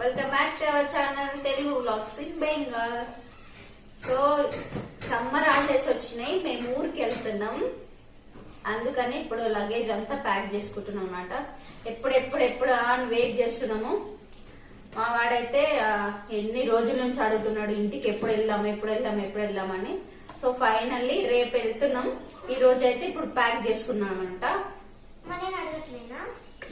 Welcome back to our channel Telugu blogs in Bengal. So summer holidays వచ్చినాయి మేము ఊరికి వెళ్తున్నాం. అందుకని ఇప్పుడు లగేజ్ అంతా ప్యాక్ చేసుకుంటున్నాం అనమాట ఎప్పుడెప్పుడు ఎప్పుడు అని వెయిట్ చేస్తున్నాము. మా వాడైతే ఎన్ని రోజుల నుంచి అడుగుతున్నాడు ఇంటికి ఎప్పుడు వెళ్దాం ఎప్పుడు వెళ్దాం ఎప్పుడు వెళ్దామని సో ఫైనల్లీ రేపు వెళ్తున్నాం. ఈ రోజు అయితే ఇప్పుడు ప్యాక్ చేసుకున్నామంట మనం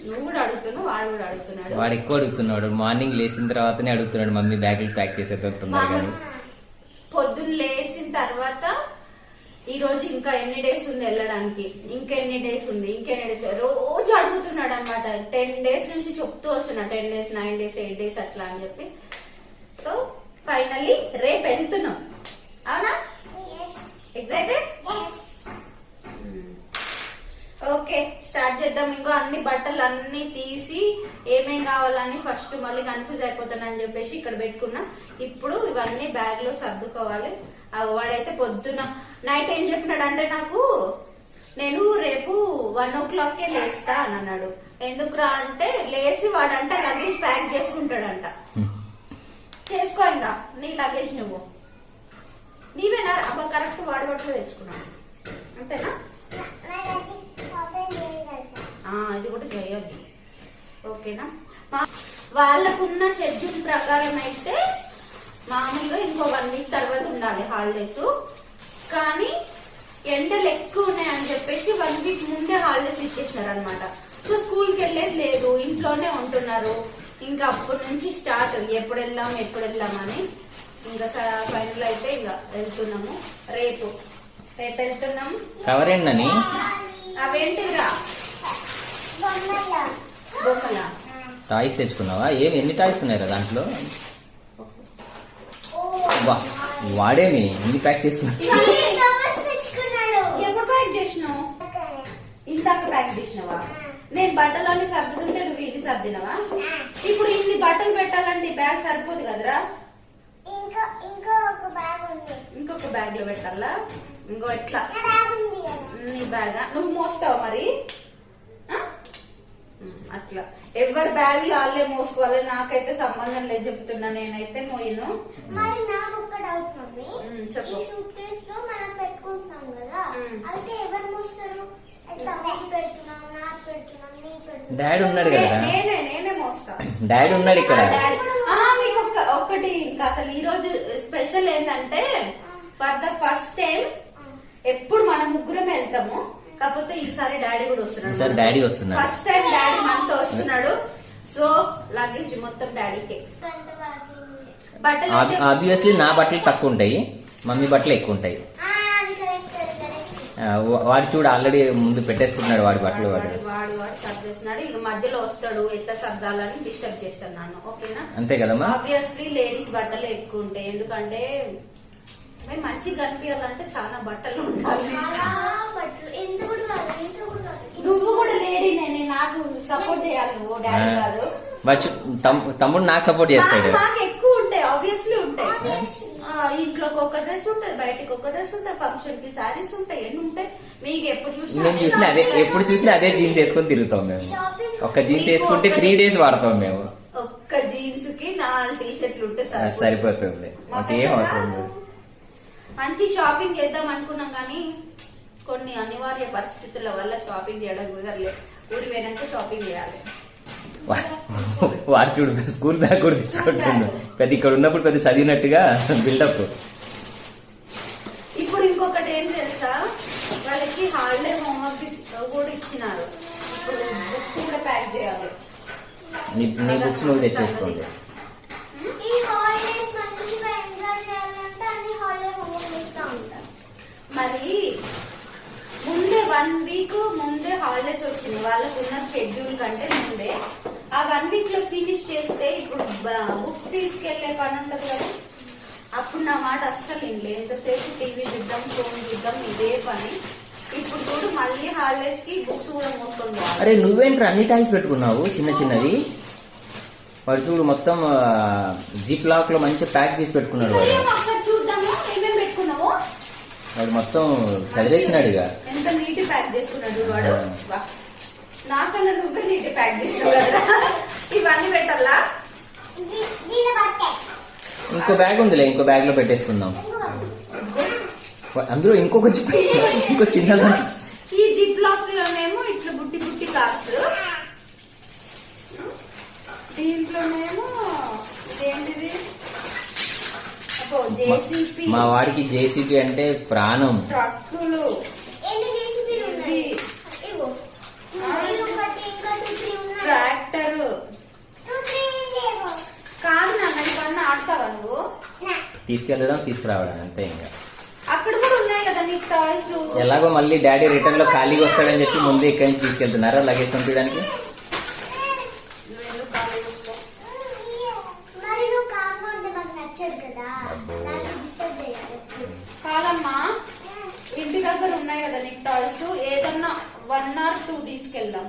నువ్వు కూడా అడుగుతున్నావు వాడు కూడా అడుగుతున్నాడు. వాడు ఎక్కువ అడుగుతున్నాడు. మార్నింగ్ లేచిన తర్వాతనే అడుగుతున్నాడు మమ్మీ బ్యాగులు ప్యాక్ చేసేటట్టున్నారు కానీ పొద్దున్న లేచిన తర్వాత ఈ రోజు ఇంకా ఎన్ని డేస్ ఉంది వెళ్ళడానికి? ఇంకా ఎన్ని డేస్ ఉంది? ఇంకెన్ని డేస్? రోజు అడుగుతున్నాడు అనమాట టెన్ డేస్ నుంచి చెప్తూ వస్తున్నా. Ten days nine days eight days అట్లా అని చెప్పి. సో ఫైనల్లీ రేపు వెళ్తున్నాం. అవునా? ఎక్సైటెడ్ ఓకే స్టార్ట్ చేద్దాం. ఇంకో అన్ని బట్టలు అన్ని తీసి ఏమేం కావాలని ఫస్ట్ మళ్ళీ కన్ఫ్యూజ్ అయిపోతానని చెప్పేసి ఇక్కడ పెట్టుకున్నా. ఇప్పుడు ఇవన్నీ బ్యాగ్లో సర్దుకోవాలి వాడైతే పొద్దున నైట్ ఏం చెప్పినాడు అంటే నాకు నేను రేపు వన్ ఓ క్లాక్ కే లేస్తా అని అన్నాడు. ఎందుకురా అంటే లేసి వాడంట లగేజ్ ప్యాక్ చేసుకుంటాడంట. చేసుకో ఇంకా నీ లగేజ్ నువ్వు. నీవేనా? అబ్బా కరెక్ట్ వాడబట్టు తెచ్చుకున్నాను అంతేనా? ఇది కూడా చేయొద్దు ఓకేనా? మా- వాళ్ళకున్న షెడ్యూల్ ప్రకారం అయితే మామూలుగా ఇంకో వన్ వీక్ తర్వాత ఉండాలి హాలిడేస్ కానీ ఎండలు ఎక్కువ ఉన్నాయని చెప్పేసి వన్ వీక్ ముందే హాలిడేస్ ఇచ్చేసినారు అనమాట సో స్కూల్కి వెళ్ళేది లేదు ఇంట్లోనే ఉంటున్నారు. ఇంకా అప్పటి నుంచి స్టార్ట్ ఎప్పుడు వెళ్దాం ఎప్పుడు వెళ్దాం అని ఇంకా ఫైనల్ అయితే ఇంకా వెళ్తున్నాము. రేపు. రేపు వెళ్తున్నాం కవర్ ఏంటని అవేంటిరా బొమ్మలా టాయ్స్ తెచ్చుకున్నావా? ఏమి? ఎన్ని టాయ్స్ ఉన్నాయి రా దాంట్లో? వా వాడేమి? ఎన్ని ప్యాక్ చేసుకున్నావు ఎప్పుడు ప్యాక్ చేసినావు? ఇందాక ప్యాక్ చేసినావా? నేను బట్టలన్నీ సర్దుతుంటే నువ్వు ఇది సర్దినవా? ఇప్పుడు ఇన్ని బట్టలు పెట్టాలంటే ఈ బ్యాగ్ సరిపోదు కదరా? ఇంకా ఇంకా ఒక బ్యాగ్ ఉంది ఇంకొక బ్యాగ్లో పెట్టాలా? ఇంకో ఎట్లా? నా బ్యాగ్ ఉంది కదా. నీ బ్యాగ్? నువ్వు మోస్తావా మరి? అట్లా ఎవరి బ్యాగ్లో వాళ్ళే మోసుకోవాలి నాకైతే సంబంధం లేదు చెప్తున్నా నేనైతే మోయను మరి నాకు ఒక డౌట్ మమ్మీ. మ్మ్, చెప్పు. ఈ సూట్ కేస్లో మనం పెట్టుకుంటున్నాం కదా మ్మ్. అయితే ఎవరు మోస్తారు? తమ్ముడికి పెడుతున్నాం నాకు పెడుతున్నాం నీకు పెడుతున్నాం? డాడీ ఉన్నాడు నే- కదా నేనే నేనే మోస్తా. డాడీ ఉన్నాడు ఇక్కడ. ఆ, డాడీ. ఆ, మీకు ఒక్క ఒక్కటి ఇంకా అసలు ఈ రోజు స్పెషల్ ఏంటంటే ఫర్ ద ఫస్ట్ టైం ఎప్పుడు మనం ముగ్గురం వెళ్తాము. కాకపోతే ఈసారి డాడీ కూడా వస్తున్నాడు ఈసారి డాడీ వస్తున్నాడు. ఫస్ట్ టైం డాడీ మనతో వస్తున్నాడు. సో లగేజ్ మొత్తం డాడీకే. బట్టలు ఆబ్వియస్లీ నా బట్టలు తక్కువ ఉంటాయి మమ్మీ బట్టలు ఎక్కువ ఉంటాయి. ఆ, అది కరెక్ట్ అది కరెక్ట్ ఆ, వా- వాడు చూడు ఆల్రెడీ ముందు పెట్టేసుకుంటున్నాడు వాడి బట్టలు వాడు. వాడు వాడు వాడు సర్దేస్తున్నాడు ఇక మధ్యలో వస్తాడు ఎట్లా సర్దాలని డిస్టర్బ్ చేస్తున్నాను ఓకేనా? అంతే కదమ్మా? ఆబ్వియస్లీ లేడీస్ బట్టలు ఎక్కువ ఉంటాయి. ఎందుకంటే మేము మంచిగా కనిపించాలంటే చాలా బట్టలు ఉండాలి. నువ్వు కూడా లేడీ నేను నాకు సపోర్ట్ చేయాలి నువ్వు డాడీ కాదు. తమ్ముడు నాకు సపోర్ట్ చేస్తాడు. మాకు ఎక్కువ ఉంటాయి ఆబ్వియస్లీ ఉంటాయి. ఆ, ఇంట్లోకి ఒక డ్రెస్ ఉంటుంది బయటకి ఒక డ్రెస్ ఉంటాయి ఫంక్షన్కి సారీస్ ఉంటాయి ఎన్ని ఉంటాయి మీకు ఎప్పుడు చూసినా మేము చూసిన అదే ఎప్పుడు చూసినా అదే జీన్స్ వేసుకొని తిరుగుతాం మేము. ఒక జీన్స్ వేసుకుంటే త్రీ డేస్ వాడతాం మేము. ఒక్క జీన్స్కి నాలుగు టీ షర్ట్లు ఉంటే. సరిపోతుంది. మాకేం అవసరం లేదు. మంచి షాపింగ్ చేద్దాం అనుకున్నాం కానీ కొన్ని అనివార్య పరిస్థితుల వల్ల షాపింగ్ చేయడం కుదరలేదు ఊరి పోయినాక షాపింగ్ చేయాలి. వా- వాడు చూడు స్కూల్ బ్యాగ్ కూడా తెచ్చుకుంటుండు పెద్ద ఇక్కడ ఉన్నప్పుడు పెద్ద చదివినట్టుగా బిల్డప్. ఇప్పుడు ఇంకొకటి ఏం తెలుసా? వాళ్ళకి హాలిడే హోంవర్క్ కూడా ఇచ్చినారు. ఇప్పుడు బుక్స్ కూడా ప్యాక్ చేయాలి. నీ బుక్స్ నువ్వు తెచ్చేసుకోండి. ఈ హాలిడేస్ మంచిగా ఎంజాయ్ చేయాలంటే అన్ని హాలిడే హోంవర్క్ ఇస్తూ ఉంటారు. మరి ముందే వన్ వీక్ ముందే హాలిడేస్ వచ్చినాయి వాళ్ళకు ఉన్న షెడ్యూల్ కంటే ముందే. ఆ వన్ వీక్లో ఫినిష్ చేస్తే ఇప్పుడు బుక్స్ తీసుకెళ్ళే పని ఉంటది కదా. అప్పుడు నా మాట అస్సలు వినలే. ఎంతసేపు టీవీ చూద్దాం ఫోన్ చూద్దాం ఇదే పని. ఇప్పుడు చూడు మళ్ళీ హాలిడేస్కి బుక్స్ కూడా మోసుకొని అరే నువ్వేంట్రా అన్ని టైమ్స్ పెట్టుకున్నావు? చిన్న చిన్నవి? వాడు చూడు మొత్తం జీప్ లాక్లో మంచిగా ప్యాక్ చేసి పెట్టుకున్నాడు వాడు ఏం ఒకసారి చూద్దాము ఏమేమి పెట్టుకున్నావు వాడు మొత్తం చదివేసినాడు ఇక. ఎంత నీట్ ప్యాక్ చేసుకున్నాడు వాడు. నాకన్నా నువ్వే నీట్ ప్యాక్ కదరా ఇవన్నీ పెట్టాలా? ఇంకో బ్యాగ్ ఉందిలే ఇంకో బ్యాగ్లో పెట్టేసుకుందాం అందులో ఇంకొక జిప్ ఇంకో చిన్నదా ఈ జిప్ లాక్ లోనేమో ఇట్లా బుట్టి బుట్టి కార్స్. దీంట్లోనేమో ఇదేంటిది? మా వాడికి జేసీబీ అంటే ప్రాణం. ట్రక్కులు. ట్రాక్టర్. కాదు నాన్న ఆడతావా నువ్వు? తీసుకెళ్ళడం తీసుకురావడం అంతే ఇంకా. అక్కడ కూడా ఉన్నాయి కదా నీకు టాయ్స్? ఎలాగో మళ్ళీ డాడీ రిటర్న్లో ఖాళీగా వస్తాడని చెప్పి ముందే ఇక్కడి నుంచి తీసుకెళ్తున్నారా లగేజ్ పంపించడానికి మరి నువ్వు కామ్గా ఉంటే మాకు నచ్చదు కదా అబ్బో. నన్ను డిస్టర్బ్ చేయాలి ఎప్పుడు. కాదమ్మా ఇంటి దగ్గర ఉన్నాయి కదా నీకు టాయ్స్? ఏదన్నా వన్ ఆర్ టూ తీసుకెళ్దాం.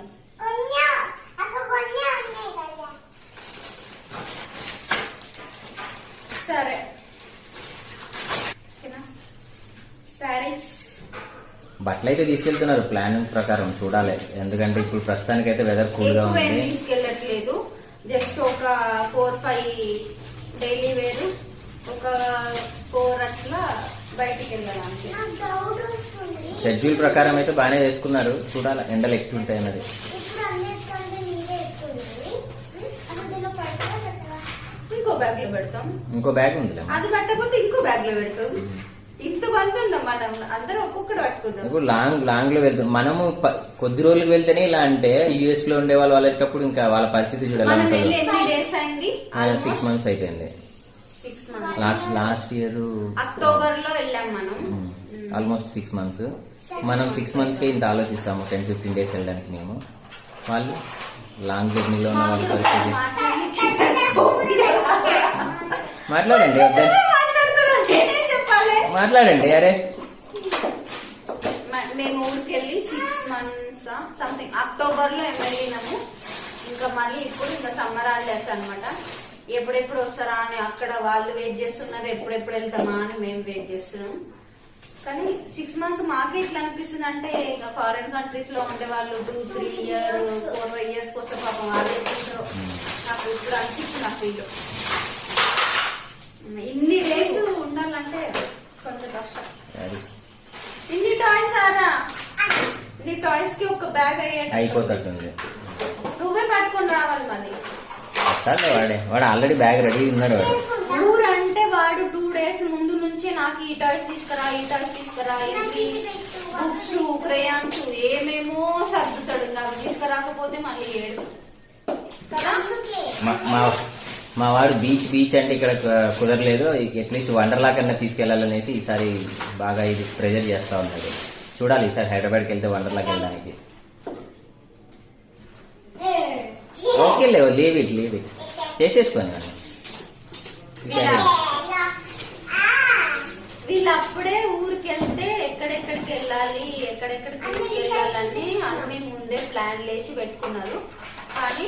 సరే? సారీస్ బట్టలు అయితే తీసుకెళ్తున్నారు. ప్లాన్ ప్రకారం చూడాలి. ఎందుకంటే ఇప్పుడు ప్రస్తుతానికి అయితే వెదర్ కూల్గా ఉంది. తీసుకెళ్ళట్లేదు. జస్ట్ ఒక ఫోర్ ఫైవ్ డైలీ వేరు. ఒక ఫోర్ అట్లా బయటికి వెళ్ళడానికి. నాకు డౌట్ వస్తుంది షెడ్యూల్ ప్రకారం అయితే బాగానే చేసుకున్నారు. చూడాలి ఎండలు ఎక్కువ ఉంటాయి అన్నది. ఉంది ఇంకో బ్యాగ్లో పెడతాం. ఇంకో బ్యాగ్ ఉందిలే. అది పట్టకపోతే ఇంకో బ్యాగ్లో పెడతాం. ఇంత మంది ఉన్నాం మనం. అందరం ఒక్కొక్కటి పట్టుకుందాం. ఇప్పుడు లాంగ్ లాంగ్లో వెళ్తాం. మనము కొద్ది రోజులకు వెళ్తేనే ఇలా అంటే యుఎస్లో ఉండే వాళ్ళు వాళ్ళేటప్పుడు ఇంకా వాళ్ళ పరిస్థితి చూడాలి మనం వెళ్ళి ఎన్ని డేస్ అయింది? సిక్స్ మంత్స్ అయిపోయింది. లాస్ట్ లాస్ట్ ఇయర్ అక్టోబర్లో వెళ్ళాం మనం. ఆల్మోస్ట్ సిక్స్ మంత్స్ మనం సిక్స్ మంత్స్కి ఇంత ఆలోచిస్తాము. టెన్ ఫిఫ్టీన్ డేస్ వెళ్ళడానికి మేము. వాళ్ళు లాంగ్ జర్నీలో ఉన్న వాళ్ళ పరిస్థితి. మాట్లాడండి మాట్లాడండి అరే. మేము ఊరికి వెళ్ళి సిక్స్ మంత్స్ సంథింగ్ అక్టోబర్లో వెళ్ళినాము ఇంకా మళ్ళీ ఇప్పుడు ఇంకా సమ్మర్ హాలిడేస్ అనమాట ఎప్పుడెప్పుడు వస్తారా అని అక్కడ వాళ్ళు వెయిట్ చేస్తున్నారు ఎప్పుడెప్పుడు వెళ్తామా అని మేము వెయిట్ చేస్తున్నాం. కానీ సిక్స్ మంత్స్ మాకే ఇట్లా అనిపిస్తుంది అంటే ఇంకా ఫారిన్ కంట్రీస్లో ఉండే వాళ్ళు two three year four five years కోసం పాపం వాళ్ళు ఎట్లుంటారో నాకు ఇప్పుడు అనిపిస్తుంది ఆ ఫీల్ ఇన్ని డేస్ ఉండాలంటే కొంచెం కష్టం. ఇన్ని టాయ్స్ ఆరా? నీ టాయ్స్కి ఒక బ్యాగ్ అయ్యేట అయిపోతట్టుంది నువ్వే పట్టుకొని రావాలి మళ్ళీ సరే వాడే. వాడు ఆల్రెడీ బ్యాగ్ రెడీ ఉన్నాడు వాడు. ఊరు అంటే వాడు టూ డేస్ ముందు నుంచి నాకు ఈ టాయ్స్ తీసుకురా ఈ టాయ్స్ తీసుకురా ఇవి బుక్స్ క్రేయాన్స్ ఏమేమో సర్దుతాడు. ఇంకా అవి తీసుకురాకపోతే మళ్ళీ ఏడు. కదా? మా- మా వాడు బీచ్ బీచ్ అంటే ఇక్కడ కుదరలేదు. అట్లీస్ట్ వండర్లా కన్నా తీసుకెళ్ళాలనేసి ఈసారి బాగా ఇది ప్రెజర్ చేస్తా ఉన్నాడు. చూడాలి ఈసారి హైదరాబాద్కి వెళ్తే వండర్లాకి వెళ్ళడానికి. ఓకే లేవు లీవ్ ఇట్ లీవ్ ఇట్ చేసేసుకొని వాడిని. ఇలా వీళ్ళు అప్పుడే ఊరికి వెళ్తే ఎక్కడెక్కడికి వెళ్ళాలి ఎక్కడెక్కడికి తీసుకెళ్ళాలని అన్ని ముందే ప్లాన్ వేసి పెట్టుకున్నారు. కానీ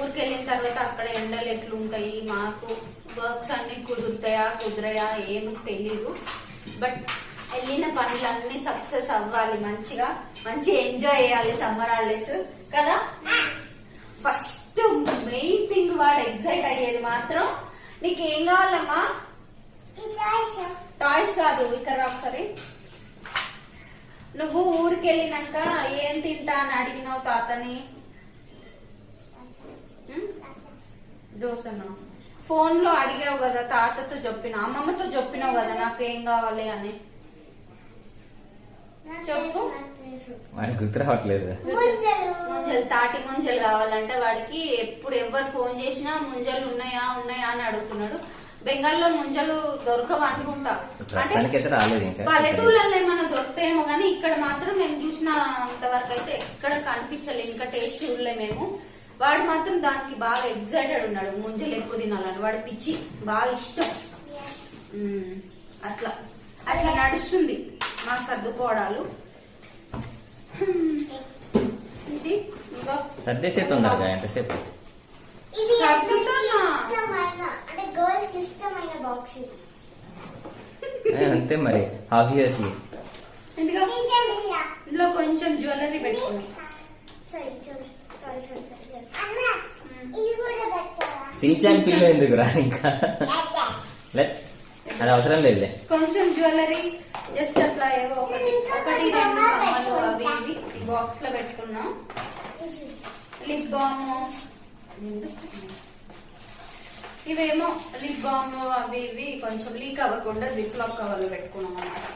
ఊరికి వెళ్ళిన తర్వాత అక్కడ ఎండలు ఎట్లుంటాయి మాకు వర్క్స్ అన్ని కుదురుతాయా కుదరయా ఏమి తెలీదు. బట్ వెళ్ళిన పనులన్నీ సక్సెస్ అవ్వాలి మంచిగా మంచి ఎంజాయ్ చేయాలి సమ్మర్ హాలిడేస్. కదా? ఫస్ట్ మెయిన్ థింగ్ వాడు ఎగ్జైట్ అయ్యేది మాత్రం నీకు ఏం కావాలమ్మా? టాయ్స్ కాదు ఇక్కడ రా ఒకసారి నువ్వు ఊరికి వెళ్ళినాక ఏం తింటా అని అడిగినావు తాతని? దోశను? ఫోన్లో అడిగావు కదా తాతతో చెప్పిన అమ్మమ్మతో చెప్పినావు కదా నాకు ఏం కావాలి అని. చెప్పు. వాడికి గుర్తు రావట్లేదు ముంజలు తాటి ముంజలు కావాలంటే వాడికి ఎప్పుడు ఎవరు ఫోన్ చేసినా ముంజలు ఉన్నాయా ఉన్నాయా అని అడుగుతున్నాడు. బెంగాల్లో ముంజలు దొరకవు అనుకుంటా. పల్లెటూళ్ళలో ఏమైనా దొరుకుతాయేమో కానీ ఇక్కడ మాత్రం మేము చూసినంత వరకు అయితే ఎక్కడ కనిపించలేదు. ఇంకా టేస్ట్ చూడలే మేము. వాడు మాత్రం దానికి బాగా ఎగ్జైటెడ్ ఉన్నాడు. ముంజలు ఎక్కువ తినాలని. వాడి పిచ్చి బాగా ఇష్టం. అట్లా. అట్లా నడుస్తుంది మా సర్దుకోవడాలు. ఇది. సర్దేసే తొందరగా ఎంతసేపు ఇది సర్దుతున్నా. ఇష్టమైన అంటే గర్ల్స్కి ఇష్టమైన బాక్స్ ఇది ఏ, అంతే మరి ఆబ్వియస్లీ ఇందులో కొంచెం జ్యువెలరీ పెట్టుకుని sorry sorry sorry sorry sorry. అన్న ఇది కూడా పెట్టారా సించాన్ పిల్ల ఎందుకు రా ఇంకా? అది అవసరం లేదులే. కొంచెం జ్యువెలరీ జస్ట్ అట్లా ఏవో ఒకటి. ఒకటి రెండు అవి బాక్స్లో పెట్టుకున్నాం. Lip balm. ఇవేమో లిప్ బామ్ అవి ఇవి కొంచెం లీక్ అవ్వకుండా జిప్ లాక్ కవర్లు పెట్టుకున్నాం అన్నమాట.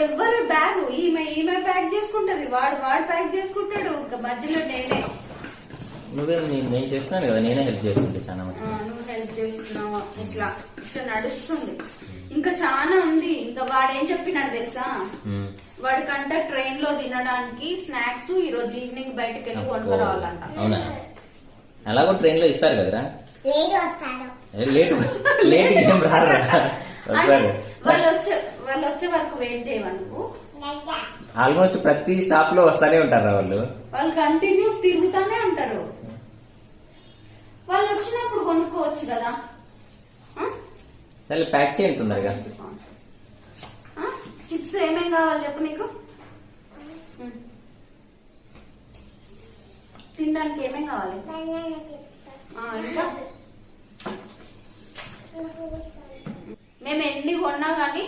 ఎవరు బ్యాగ్ ఈమె ఈమె ప్యాక్ చేసుకుంటది. వాడు వాడు ప్యాక్ చేసుకుంటాడు. ఇంకా మధ్యలో నేనే. నువ్వే నేను నేను చేస్తున్నాను కదా. నేనే హెల్ప్ చేస్తుంటే చాలా నువ్వు హెల్ప్ చేస్తున్నావు. ఇట్లా ఇట్లా నడుస్తుంది. ఇంకా చాలా ఉంది. ఇంకా వాడేం చెప్పినాడు తెలుసా. వాడికంట ట్రైన్లో తినడానికి స్నాక్స్ ఈ రోజు ఈవినింగ్ బయటకు వెళ్ళి కొనుక్కరావాలంట అవునా? అలాగో ట్రైన్లో ఇస్తారు కదరా? ఏ, లేట్ లేట్ ఏం వాళ్ళు వచ్చే వాళ్ళు వచ్చే వరకు వెయిట్ చేయవా నువ్వు దగ్గర ఆల్మోస్ట్ ప్రతి స్టాప్లో వస్తానే ఉంటారా వాళ్ళు? వాళ్ళు కంటిన్యూస్ తిరుగుతానే ఉంటారు. వాళ్ళు వచ్చినప్పుడు కొనుక్కోవచ్చు కదా? సరే ప్యాక్ చేయండి తొందరగా? చిప్స్ ఏమేం కావాలి చెప్పు నీకు. తినడానికి ఏమేం కావాలి? Banana chips. ఆ, ఇంకా? మేము ఎన్ని కొన్నా గానీ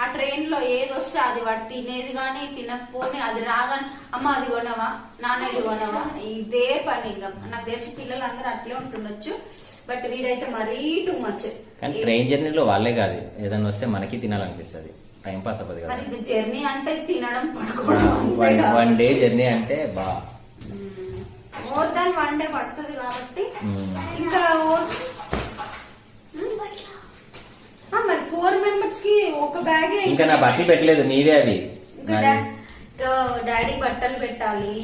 ఆ ట్రైన్లో ఏది వస్తే అది వాడు తినేది గానీ తినకపోని అది రాగానే అమ్మ అది కొనవా? నాన్న ఇది కొనవా? ఇదే పని ఇంకా. నాకు తెలిసి పిల్లలందరూ అట్లే ఉంటుండొచ్చు. బట్ వీడైతే మరీ టూ మచ్. కానీ ట్రైన్ జర్నీలో వాళ్ళే కాదు. ఏదైనా వస్తే మనకి తినాలనిపిస్తుంది. టైం పాస్ అవ్వదు కదా. మరి జర్నీ అంటే తినడం పడుకోవడం వన్ డే జర్నీ అంటే బా. మోర్ దాన్ వన్ డే పడుతుంది కాబట్టి. ఇంకా మరి ఫోర్ మెంబర్స్కి ఒక బ్యాగే ఇంకా నా బట్టలు పెట్టలేదు నీదే అది డాడీ బట్టలు పెట్టాలి.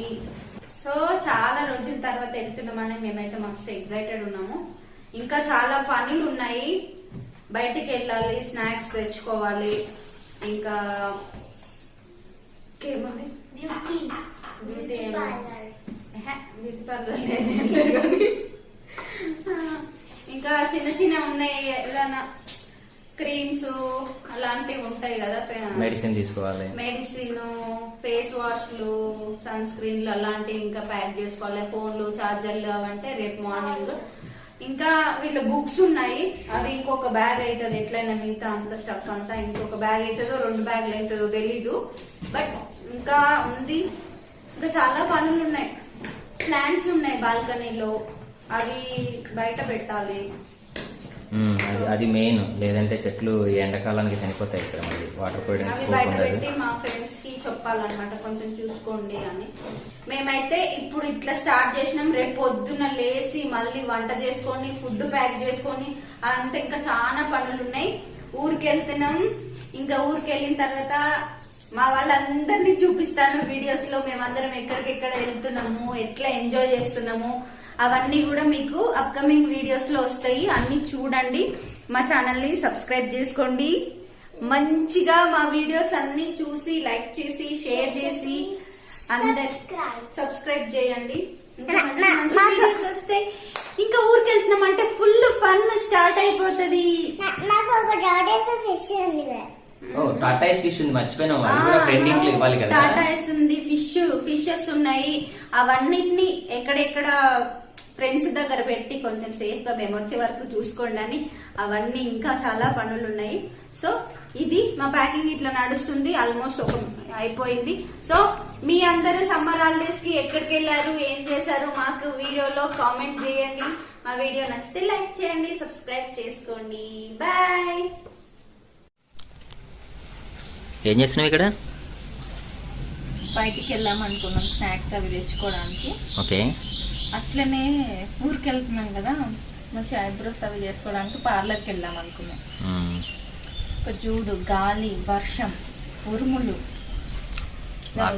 సో చాలా రోజుల తర్వాత వెళ్తున్నామని మేమైతే మస్తు ఎక్సైటెడ్ ఉన్నాము. ఇంకా చాలా పనులు ఉన్నాయి బయటికి వెళ్ళాలి స్నాక్స్ తెచ్చుకోవాలి. ఇంకా ఇంకేముంది? బ్యూటీ బ్యూటీ బ్యూటీ పార్లర్ ఇంకా చిన్న చిన్న ఉన్నాయి ఏదైనా క్రీమ్స్ అలాంటివి ఉంటాయి కదా మెడిసిన్ తీసుకోవాలి. మెడిసిన్ ఫేస్ వాష్లు సన్ స్క్రీన్లు అలాంటివి ఇంకా ప్యాక్ చేసుకోవాలి. ఫోన్లు చార్జర్లు అవంటే రేపు మార్నింగ్ ఇంకా వీళ్ళ బుక్స్ ఉన్నాయి. అవి ఇంకొక బ్యాగ్ అవుతుంది ఎట్లయినా మిగతా అంత స్టఫ్ అంతా ఇంకొక బ్యాగ్ అవుతుందో రెండు బ్యాగ్లు అవుతుందో తెలీదు. బట్ ఇంకా ఉంది. ఇంకా చాలా పనులు ఉన్నాయి. ప్లాంట్స్ ఉన్నాయి బాల్కనీలో అవి బయట పెట్టాలి. అది అది మెయిన్ లేదంటే చెట్లు ఎండాకాలానికి చనిపోతాయి ఇక్కడ మళ్ళీ. వాటర్ పోయడానికి స్కోప్ ఉండదు. మా ఫ్రెండ్స్కి చెప్పాలన్నమాట. కొంచెం చూసుకోండి అని. మేమైతే ఇప్పుడు ఇట్లా స్టార్ట్ చేసినాం. రేపు పొద్దున లేసి మళ్ళీ వంట చేసుకొని ఫుడ్ ప్యాక్ చేసుకొని అంతా ఇంకా చాలా పనులు ఉన్నాయి. ఊరికి వెళ్తున్నాం ఇంకా ఊరికి వెళ్ళిన తర్వాత మా వాళ్ళందరినీ చూపిస్తాను వీడియోస్లో మేమందరం ఎక్కడికెక్కడ వెళ్తున్నాము ఎట్లా ఎంజాయ్ చేస్తున్నాము అవన్నీ కూడా మీకు అప్కమింగ్ వీడియోస్లో వస్తాయి. అన్ని చూడండి. మా ఛానల్ని సబ్స్క్రైబ్ చేసుకోండి. మంచిగా మా వీడియోస్ అన్ని చూసి లైక్ చేసి షేర్ చేసి అందరి. సబ్స్క్రైబ్ చేయండి. ఇంకా నా- మంచి నా- మంచి నాకు- వీడియోస్ వస్తే ఇంకా ఊరికి వెళ్తున్నాం అంటే ఫుల్ ఫన్ స్టార్ట్ అయిపోతుంది ఫిష్ ఉంది టాటా ఫిష్ ఉంది. మర్చిపోయినాం. అది కూడా ఫ్రెండింగ్లో ఇవ్వాలి కదా. టాటా ఎస్ ఉంది. ఫిష్ ఫిషెస్ ఉన్నాయి. అవన్నిటిని ఎక్కడెక్కడ ఫ్రెండ్స్ దగ్గర పెట్టి కొంచెం సేఫ్గా మేము వచ్చే వరకు చూసుకోండి అని అవన్నీ ఇంకా చాలా పనులు ఉన్నాయి సో ఇది మా ప్యాకింగ్ ఇట్లా నడుస్తుంది ఆల్మోస్ట్ ఒక అయిపోయింది. సో మీ అందరూ సమ్మర్ హాలిడేస్కి ఎక్కడికి వెళ్ళారు ఏం చేశారు మాకు వీడియోలో కామెంట్ చేయండి. మా వీడియో నచ్చితే లైక్ చేయండి సబ్స్క్రైబ్ చేసుకోండి. బాయ్ ఏం చేస్తున్నావు ఇక్కడ? బయటికి వెళ్ళాం అనుకున్నాం స్నాక్స్ అవి తెచ్చుకోవడానికి. ఓకే. అట్లనే ఊరికి వెళ్తున్నాం కదా. మంచి ఐబ్రోస్ అవి చేసుకోవడానికి పార్లర్కి వెళ్ళాం అనుకున్నాం. ఒక చూడు గాలి వర్షం ఉరుములు.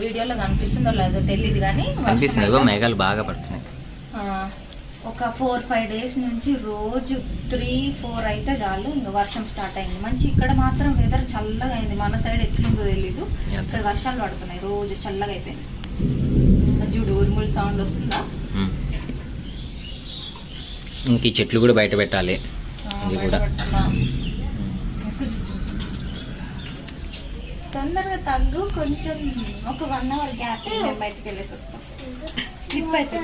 వీడియోలో కనిపిస్తుందో లేదో తెలియదు కానీ కనిపిస్తుంది. మేఘాలు బాగా పడుతున్నాయి. ఒక ఫోర్ ఫైవ్ డేస్ నుంచి రోజు త్రీ ఫోర్ అయితే చాలు ఇంకా వర్షం స్టార్ట్ అయింది. మంచి ఇక్కడ మాత్రం వెదర్ చల్లగా అయింది. మన సైడ్ ఎట్లుందో తెలీదు. ఇక్కడ వర్షాలు పడుతున్నాయి. రోజు చల్లగా అయిపోయింది. చూడు ఉరుములు సౌండ్ వస్తుందా. ఇంక ఈ చెట్లు కూడా బయట పెట్టాలి. ఇది కూడా. తొందరగా తగ్గు కొంచెం ఒక వన్ అవర్ గ్యాప్ బయటకు వెళ్ళేసి వస్తాం. స్లిప్ అయితే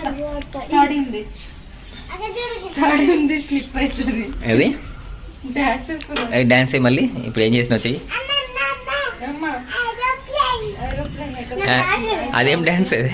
తడింది. స్లిప్ అవుతుంది అది? డాన్స్ మళ్ళీ. ఇప్పుడు ఏం ఆ, అదేం డాన్స్ అది?